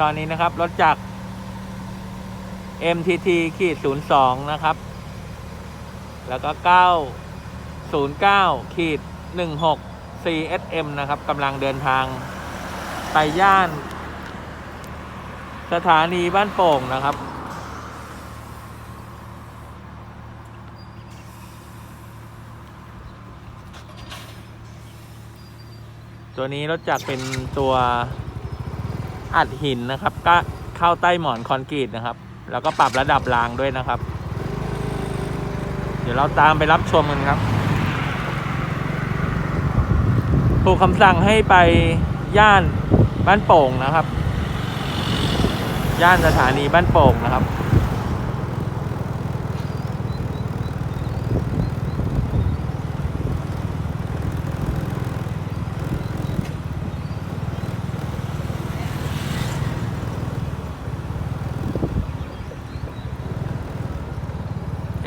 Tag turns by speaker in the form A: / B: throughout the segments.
A: ตอนนี้นะครับ รถจาก MTT ขีด02 นะครับ แล้วก็ 909ขีด16 CSM นะครับกำลังเดินทางไปย่าน สถานีบ้านโป่งนะครับ ตัวนี้รถจักรเป็นตัว อัดหินนะครับ ก็เข้าใต้หมอนคอนกรีตนะครับ แล้วก็ปรับระดับรางด้วยนะครับ เดี๋ยวเราตามไปรับชมกันครับถูกคำสั่งให้ไปย่านบ้านโป่งนะครับ ย่านสถานีบ้านโป่งนะครับ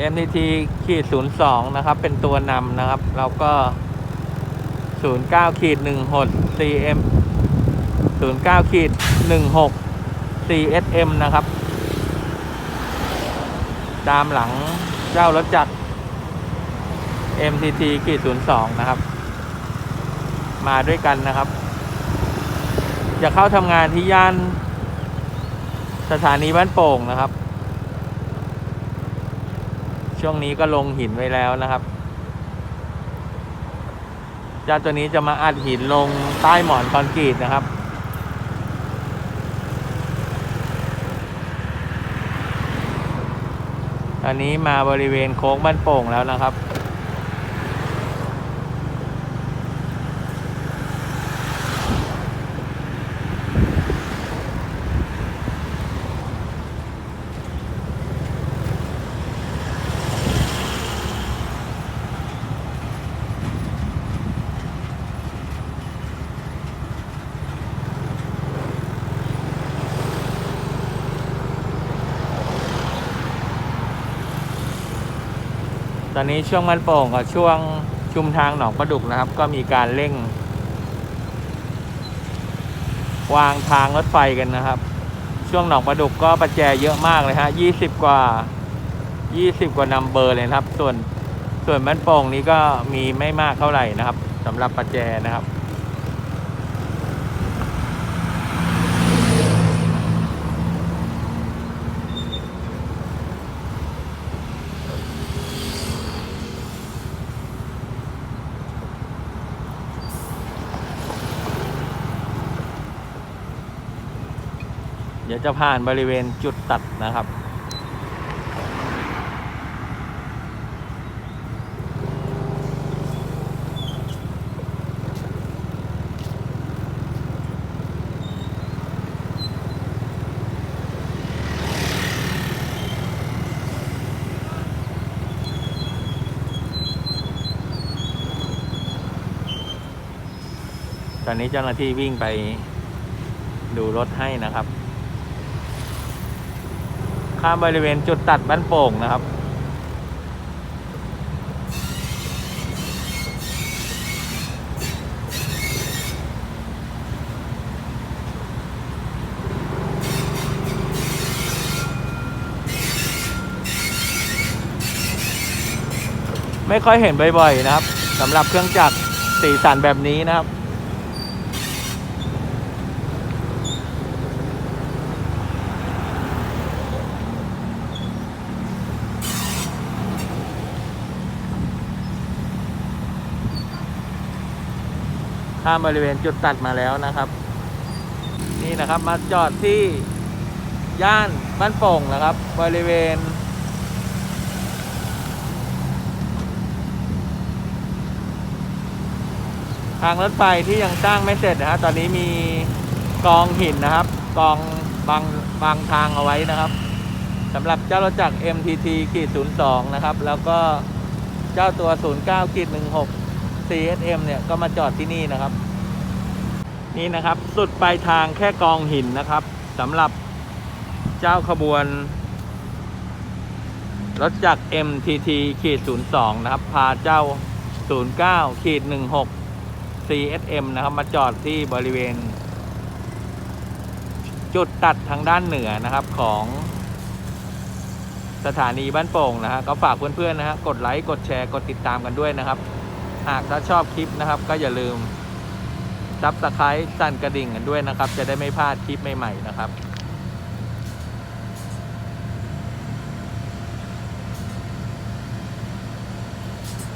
A: MTT ขีด02 นะครับ เป็นตัวนำนะครับ แล้วก็ 09ขีด16 CM 09ขีด16 CSM นะครับ ตามหลังเจ้ารถจักร MTT ขีด02 นะครับ มาด้วยกันนะครับ จะเข้าทำงานที่ย่านสถานีบ้านโป่งนะครับ ช่วงนี้ก็ลงหินไว้แล้วนะครับเจ้าตัวนี้จะมาอัดหินลงใต้หมอนคอนกรีตนะครับ ตอนนี้มาบริเวณโค้งบ้านโป่งแล้วนะครับ อนนี้ช่วงมันโป่งกับช่วงชุมทางหนองประดุกนะครับ ก็มีการเร่ง วางทางรถไฟกันนะครับ ช่วงหนองประดุกก็ประแจเยอะมากเลยฮะยี่สิบกว่ายี่สิบกว่านัมเบอร์เลยครับ ส่วนส่วนมันโป่งนี้ก็มีไม่มากเท่าไหร่นะครับสำหรับประแจนะครับ ดี๋ยวจะผ่านบริเวณจุดตัดนะครับ ตอนนี้เจ้าหน้าที่วิ่งไปดูรถให้นะครับ ข้ามบริเวณจุดตัดบ้านโป่งนะครับ ไม่ค่อยเห็นบ่อยๆนะครับสำหรับเครื่องจักรสีสันแบบนี้นะครับ ข้ามบริเวณจุดตัดมาแล้วนะครับ นี่นะครับมาจอดที่ย่านบ้านโป่งนะครับ บริเวณ ทางรถไฟที่ยังสร้างไม่เสร็จนะฮะตอนนี้มีกองหินนะครับ กองบางบางทางเอาไว้นะครับสำหรับเจ้ารถจักร MTT ขีด02 นะครับ แล้วก็เจ้าตัว 09ขีด16 CSM เนี่ยก็มาจอดที่นี่นะครับ นี่นะครับสุดปลายทางแค่กองหินนะครับสำหรับเจ้าขบวน รถจักร MTT ขีด02 นะครับ พาเจ้า 09ขีด16 CSM นะครับ มาจอดที่บริเวณ จุดตัดทางด้านเหนือนะครับของสถานีบ้านโป่งนะฮะก็ฝากเพื่อนๆนะฮะกดไลค์ กดแชร์ กดติดตามกันด้วยนะครับากถ้าชอบคลิปนะครับ ก็อย่าลืมซับสไครต์สั่นกระดิ่งกันด้วยนะครับ จะได้ไม่พลาดคลิปใหม่ๆนะครับ